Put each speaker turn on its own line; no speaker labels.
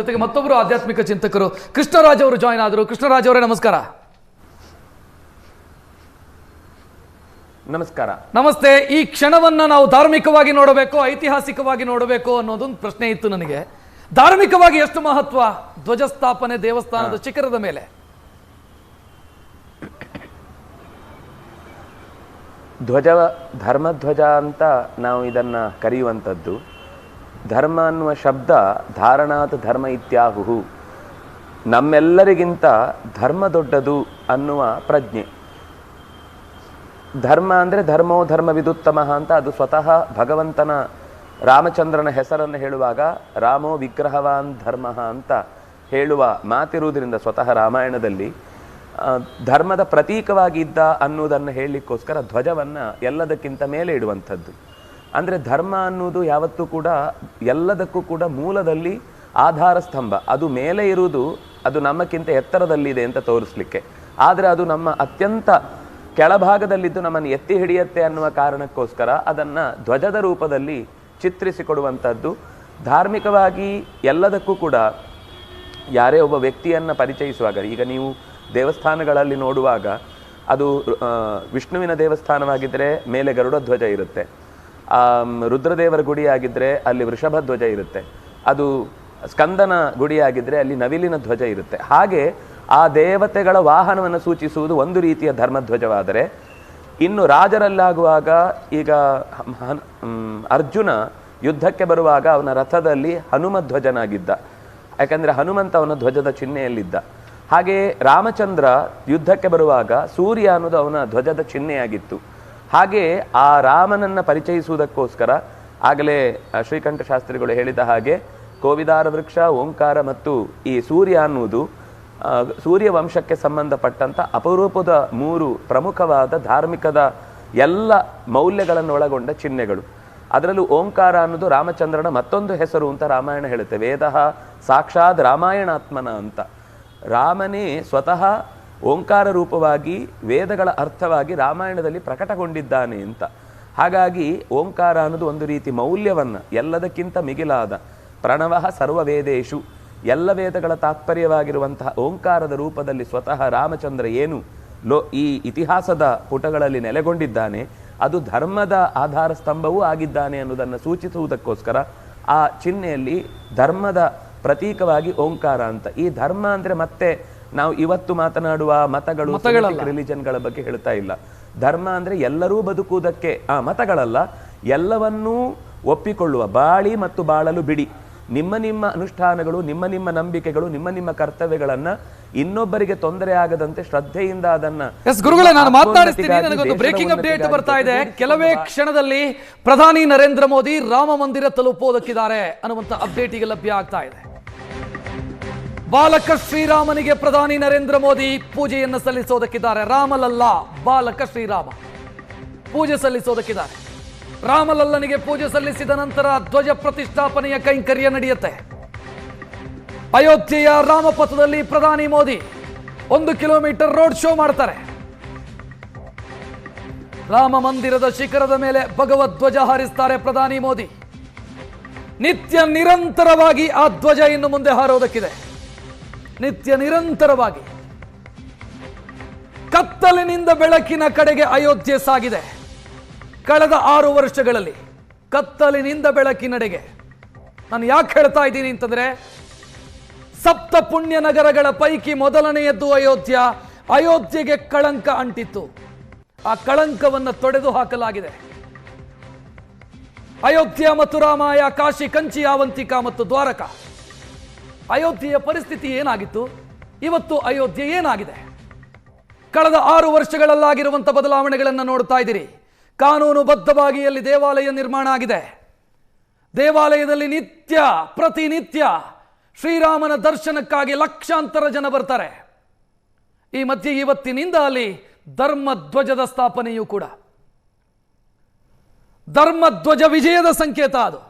ಜೊತೆಗೆ ಮತ್ತೊಬ್ಬರು ಆಧ್ಯಾತ್ಮಿಕ ಚಿಂತಕರು. ಕೃಷ್ಣರಾಜ್ ಅವರು ಜಾಯ್ನ್ ಆದರು. ಕೃಷ್ಣರಾಜ್ ಅವರೇ ನಮಸ್ಕಾರ.
ನಮಸ್ಕಾರ.
ನಮಸ್ತೆ. ಈ ಕ್ಷಣವನ್ನ ನಾವು ಧಾರ್ಮಿಕವಾಗಿ ನೋಡಬೇಕು ಐತಿಹಾಸಿಕವಾಗಿ ನೋಡಬೇಕು ಅನ್ನೋದೊಂದು ಪ್ರಶ್ನೆ ಇತ್ತು ನನಗೆ. ಧಾರ್ಮಿಕವಾಗಿ ಎಷ್ಟು ಮಹತ್ವ? ಧ್ವಜಸ್ಥಾಪನೆ ದೇವಸ್ಥಾನದ ಶಿಖರದ ಮೇಲೆ.
ಧ್ವಜ ಧರ್ಮಧ್ವಜ ಅಂತ ನಾವು ಇದನ್ನ ಕರೆಯುವಂಥದ್ದು. ಧರ್ಮ ಅನ್ನುವ ಶಬ್ದ ಧಾರಣಾತ್ ಧರ್ಮ ಇತ್ಯಾಹುಹು. ನಮ್ಮೆಲ್ಲರಿಗಿಂತ ಧರ್ಮ ದೊಡ್ಡದು ಅನ್ನುವ ಪ್ರಜ್ಞೆ. ಧರ್ಮ ಅಂದರೆ ಧರ್ಮೋ ಧರ್ಮ ವಿದುತ್ತಮ ಅಂತ ಅದು ಸ್ವತಃ ಭಗವಂತನ ರಾಮಚಂದ್ರನ ಹೆಸರನ್ನು ಹೇಳುವಾಗ ರಾಮೋ ವಿಗ್ರಹವಾನ್ ಧರ್ಮ ಅಂತ ಹೇಳುವ ಮಾತಿರುವುದರಿಂದ ಸ್ವತಃ ರಾಮಾಯಣದಲ್ಲಿ ಧರ್ಮದ ಪ್ರತೀಕವಾಗಿದ್ದ ಅನ್ನುವುದನ್ನು ಹೇಳಲಿಕ್ಕೋಸ್ಕರ ಧ್ವಜವನ್ನು ಎಲ್ಲದಕ್ಕಿಂತ ಮೇಲೆ ಇಡುವಂಥದ್ದು. ಅಂದರೆ ಧರ್ಮ ಅನ್ನೋದು ಯಾವತ್ತೂ ಕೂಡ ಎಲ್ಲದಕ್ಕೂ ಕೂಡ ಮೂಲದಲ್ಲಿ ಆಧಾರ ಸ್ತಂಭ. ಅದು ಮೇಲೆ ಇರುವುದು ಅದು ನಮ್ಮಕ್ಕಿಂತ ಎತ್ತರದಲ್ಲಿದೆ ಅಂತ ತೋರಿಸ್ಲಿಕ್ಕೆ. ಆದರೆ ಅದು ನಮ್ಮ ಅತ್ಯಂತ ಕೆಳಭಾಗದಲ್ಲಿದ್ದು ನಮ್ಮನ್ನು ಎತ್ತಿ ಹಿಡಿಯತ್ತೆ ಅನ್ನುವ ಕಾರಣಕ್ಕೋಸ್ಕರ ಅದನ್ನು ಧ್ವಜದ ರೂಪದಲ್ಲಿ ಚಿತ್ರಿಸಿಕೊಡುವಂಥದ್ದು. ಧಾರ್ಮಿಕವಾಗಿ ಎಲ್ಲದಕ್ಕೂ ಕೂಡ ಯಾರೇ ಒಬ್ಬ ವ್ಯಕ್ತಿಯನ್ನು ಪರಿಚಯಿಸುವಾಗ, ಈಗ ನೀವು ದೇವಸ್ಥಾನಗಳಲ್ಲಿ ನೋಡುವಾಗ ಅದು ವಿಷ್ಣುವಿನ ದೇವಸ್ಥಾನವಾಗಿದ್ದರೆ ಮೇಲೆ ಗರುಡ ಧ್ವಜ ಇರುತ್ತೆ. ರುದ್ರದೇವರ ಗುಡಿಯಾಗಿದ್ದರೆ ಅಲ್ಲಿ ವೃಷಭ ಧ್ವಜ ಇರುತ್ತೆ. ಅದು ಸ್ಕಂದನ ಗುಡಿಯಾಗಿದ್ದರೆ ಅಲ್ಲಿ ನವಿಲಿನ ಧ್ವಜ ಇರುತ್ತೆ. ಹಾಗೆ ಆ ದೇವತೆಗಳ ವಾಹನವನ್ನು ಸೂಚಿಸುವುದು ಒಂದು ರೀತಿಯ ಧರ್ಮಧ್ವಜವಾದರೆ, ಇನ್ನು ರಾಜರಲ್ಲಾಗುವಾಗ ಈಗ ಅರ್ಜುನ ಯುದ್ಧಕ್ಕೆ ಬರುವಾಗ ಅವನ ರಥದಲ್ಲಿ ಹನುಮ ಧ್ವಜನಾಗಿದ್ದ. ಯಾಕಂದ್ರೆ ಹನುಮಂತ ಅವನ ಧ್ವಜದ ಚಿಹ್ನೆಯಲ್ಲಿದ್ದ. ಹಾಗೆಯೇ ರಾಮಚಂದ್ರ ಯುದ್ಧಕ್ಕೆ ಬರುವಾಗ ಸೂರ್ಯ ಅನ್ನೋದು ಅವನ ಧ್ವಜದ ಚಿಹ್ನೆಯಾಗಿತ್ತು. ಹಾಗೆ ಆ ರಾಮನನ್ನು ಪರಿಚಯಿಸುವುದಕ್ಕೋಸ್ಕರ ಆಗಲೇ ಶ್ರೀಕಂಠ ಶಾಸ್ತ್ರಿಗಳು ಹೇಳಿದ ಹಾಗೆ ಕೋವಿದಾರ ವೃಕ್ಷ, ಓಂಕಾರ ಮತ್ತು ಈ ಸೂರ್ಯ ಅನ್ನುವುದು ಸೂರ್ಯ ವಂಶಕ್ಕೆ ಸಂಬಂಧಪಟ್ಟಂಥ ಅಪರೂಪದ ಮೂರು ಪ್ರಮುಖವಾದ ಧಾರ್ಮಿಕದ ಎಲ್ಲ ಮೌಲ್ಯಗಳನ್ನು ಒಳಗೊಂಡ ಚಿಹ್ನೆಗಳು. ಅದರಲ್ಲೂ ಓಂಕಾರ ಅನ್ನೋದು ರಾಮಚಂದ್ರನ ಮತ್ತೊಂದು ಹೆಸರು ಅಂತ ರಾಮಾಯಣ ಹೇಳುತ್ತೆ. ವೇದ ಸಾಕ್ಷಾತ್ ರಾಮಾಯಣಾತ್ಮನ ಅಂತ. ರಾಮನೇ ಸ್ವತಃ ಓಂಕಾರ ರೂಪವಾಗಿ ವೇದಗಳ ಅರ್ಥವಾಗಿ ರಾಮಾಯಣದಲ್ಲಿ ಪ್ರಕಟಗೊಂಡಿದ್ದಾನೆ ಅಂತ. ಹಾಗಾಗಿ ಓಂಕಾರ ಅನ್ನೋದು ಒಂದು ರೀತಿ ಮೌಲ್ಯವನ್ನು, ಎಲ್ಲದಕ್ಕಿಂತ ಮಿಗಿಲಾದ ಪ್ರಣವ ಸರ್ವವೇದೇಶು, ಎಲ್ಲ ವೇದಗಳ ತಾತ್ಪರ್ಯವಾಗಿರುವಂತಹ ಓಂಕಾರದ ರೂಪದಲ್ಲಿ ಸ್ವತಃ ರಾಮಚಂದ್ರ ಏನು ಲೋ, ಈ ಇತಿಹಾಸದ ಪುಟಗಳಲ್ಲಿ ನೆಲೆಗೊಂಡಿದ್ದಾನೆ, ಅದು ಧರ್ಮದ ಆಧಾರ ಸ್ತಂಭವೂ ಆಗಿದ್ದಾನೆ ಅನ್ನೋದನ್ನು ಸೂಚಿಸುವುದಕ್ಕೋಸ್ಕರ ಆ ಚಿಹ್ನೆಯಲ್ಲಿ ಧರ್ಮದ ಪ್ರತೀಕವಾಗಿ ಓಂಕಾರ ಅಂತ. ಈ ಧರ್ಮ ಅಂದರೆ ಮತ್ತೆ ನಾವು ಇವತ್ತು ಮಾತನಾಡುವ ಮತಗಳು ರಿಲಿಜನ್ಗಳ ಬಗ್ಗೆ ಹೇಳ್ತಾ ಇಲ್ಲ. ಧರ್ಮ ಅಂದ್ರೆ ಎಲ್ಲರೂ ಬದುಕುವುದಕ್ಕೆ ಆ ಮತಗಳಲ್ಲ ಎಲ್ಲವನ್ನೂ ಒಪ್ಪಿಕೊಳ್ಳುವ ಬಾಳಿ ಮತ್ತು ಬಾಳಲು ಬಿಡಿ. ನಿಮ್ಮ ನಿಮ್ಮ ಅನುಷ್ಠಾನಗಳು ನಿಮ್ಮ ನಿಮ್ಮ ನಂಬಿಕೆಗಳು ನಿಮ್ಮ ನಿಮ್ಮ ಕರ್ತವ್ಯಗಳನ್ನ ಇನ್ನೊಬ್ಬರಿಗೆ ತೊಂದರೆ ಆಗದಂತೆ ಶ್ರದ್ಧೆಯಿಂದ ಅದನ್ನ
ಎಸ್ ಗುರುಗಳೇ ನಾನು ಮಾತನಾಡಿಸ್ತೀನಿ. ನನಗೊಂದು ಬ್ರೇಕಿಂಗ್ ಅಪ್ಡೇಟ್ ಬರ್ತಾ ಇದೆ ಕೆಲವೇ ಕ್ಷಣದಲ್ಲಿ ಪ್ರಧಾನಿ ನರೇಂದ್ರ ಮೋದಿ ರಾಮ ಮಂದಿರ ತಲುಪೋದಕ್ಕಿದ್ದಾರೆ ಅನ್ನುವಂತ ಅಪ್ಡೇಟ್ ಈಗ ಲಭ್ಯ ಆಗ್ತಾ ಇದೆ. ಬಾಲಕ ಶ್ರೀರಾಮನಿಗೆ ಪ್ರಧಾನಿ ನರೇಂದ್ರ ಮೋದಿ ಪೂಜೆಯನ್ನು ಸಲ್ಲಿಸೋದಕ್ಕಿದ್ದಾರೆ. ರಾಮಲಲ್ಲ, ಬಾಲಕ ಶ್ರೀರಾಮ. ಪೂಜೆ ಸಲ್ಲಿಸೋದಕ್ಕಿದ್ದಾರೆ. ರಾಮಲಲ್ಲನಿಗೆ ಪೂಜೆ ಸಲ್ಲಿಸಿದ ನಂತರ ಧ್ವಜ ಪ್ರತಿಷ್ಠಾಪನೆಯ ಕೈಂಕರ್ಯ ನಡೆಯುತ್ತೆ. ಅಯೋಧ್ಯೆಯ ರಾಮಪಥದಲ್ಲಿ ಪ್ರಧಾನಿ ಮೋದಿ ಒಂದು ಕಿಲೋಮೀಟರ್ ರೋಡ್ ಶೋ ಮಾಡ್ತಾರೆ. ರಾಮ ಮಂದಿರದ ಶಿಖರದ ಮೇಲೆ ಭಗವದ್ ಧ್ವಜ ಹಾರಿಸ್ತಾರೆ ಪ್ರಧಾನಿ ಮೋದಿ. ನಿತ್ಯ ನಿರಂತರವಾಗಿ ಆ ಧ್ವಜ ಇನ್ನು ಮುಂದೆ ಹಾರೋದಕ್ಕಿದೆ. ನಿತ್ಯ ನಿರಂತರವಾಗಿ ಕತ್ತಲಿನಿಂದ ಬೆಳಕಿನ ಕಡೆಗೆ ಅಯೋಧ್ಯೆ ಸಾಗಿದೆ. ಕಳೆದ ಆರು ವರ್ಷಗಳಲ್ಲಿ ಕತ್ತಲಿನಿಂದ ಬೆಳಕಿನಡೆಗೆ ನಾನು ಯಾಕೆ ಹೇಳ್ತಾ ಇದ್ದೀನಿ ಅಂತಂದ್ರೆ ಸಪ್ತ ಪುಣ್ಯ ನಗರಗಳ ಪೈಕಿ ಮೊದಲನೆಯದ್ದು ಅಯೋಧ್ಯ. ಅಯೋಧ್ಯೆಗೆ ಕಳಂಕ ಅಂಟಿತ್ತು. ಆ ಕಳಂಕವನ್ನು ತೊಡೆದು ಹಾಕಲಾಗಿದೆ. ಅಯೋಧ್ಯ ಮಥುರಾಮಾಯ ರಾಮಾಯ ಕಾಶಿ, ಕಂಚಿ ಅವಂತಿಕಾ ಮತ್ತು ದ್ವಾರಕ. ಅಯೋಧ್ಯೆಯ ಪರಿಸ್ಥಿತಿ ಏನಾಗಿತ್ತು? ಇವತ್ತು ಅಯೋಧ್ಯೆ ಏನಾಗಿದೆ? ಕಳೆದ ಆರು ವರ್ಷಗಳಲ್ಲಾಗಿರುವಂಥ ಬದಲಾವಣೆಗಳನ್ನು ನೋಡ್ತಾ ಇದ್ದೀರಿ. ಕಾನೂನುಬದ್ಧವಾಗಿ ಅಲ್ಲಿ ದೇವಾಲಯ ನಿರ್ಮಾಣ ಆಗಿದೆ. ದೇವಾಲಯದಲ್ಲಿ ನಿತ್ಯ, ಪ್ರತಿನಿತ್ಯ ಶ್ರೀರಾಮನ ದರ್ಶನಕ್ಕಾಗಿ ಲಕ್ಷಾಂತರ ಜನ ಬರ್ತಾರೆ. ಈ ಮಧ್ಯೆ ಇವತ್ತಿನಿಂದ ಅಲ್ಲಿ ಧರ್ಮಧ್ವಜದ ಸ್ಥಾಪನೆಯೂ ಕೂಡ. ಧರ್ಮಧ್ವಜ ವಿಜಯದ ಸಂಕೇತ ಅದು.